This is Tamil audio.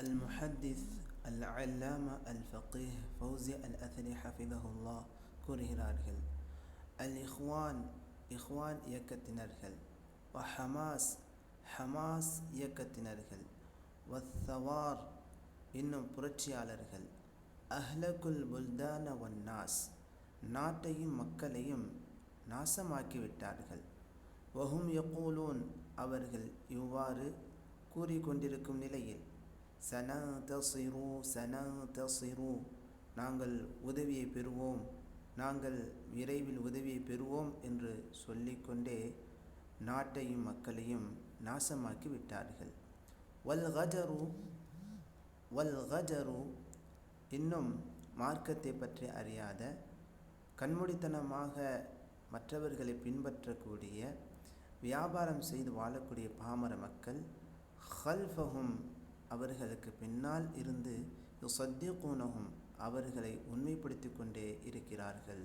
المحدث العلامة الفقيه ஃபௌசி அல் அத்னி ஹஃபிதஹுல்லா கூறுகிறார்கள் அல் இஹ்வான் இஹ்வான் இயக்கத்தினர்கள் வ ஹமாஸ் ஹமாஸ் இயக்கத்தினர்கள் வத்தவார் இன்னும் புரட்சியாளர்கள் அஹ்லகுல் புல்தான வன்னாஸ் நாட்டையும் மக்களையும் நாசமாக்கிவிட்டார்கள் வஹும் யகூலூன் அவர்கள் இவ்வாறு கூறிக்கொண்டிருக்கும் நிலையில் சன தசிரு சன தசிரு நாங்கள் உதவியை பெறுவோம். நாங்கள் விரைவில் உதவியை பெறுவோம் என்று சொல்லிக்கொண்டே நாட்டையும் மக்களையும் நாசமாக்கி விட்டார்கள். வல் கஜரு வல் கஜரு. இன்னும் மார்க்கத்தை பற்றி அறியாத கண்மூடித்தனமாக மற்றவர்களை பின்பற்றக்கூடிய வியாபாரம் செய்து வாழக்கூடிய பாமர மக்கள் ஹல்ஃபஹும் அவர்களுக்கு பின்னால் இருந்து யுசத்திகூனஹும் அவர்களை உண்மைப்படுத்தி கொண்டே இருக்கிறார்கள்.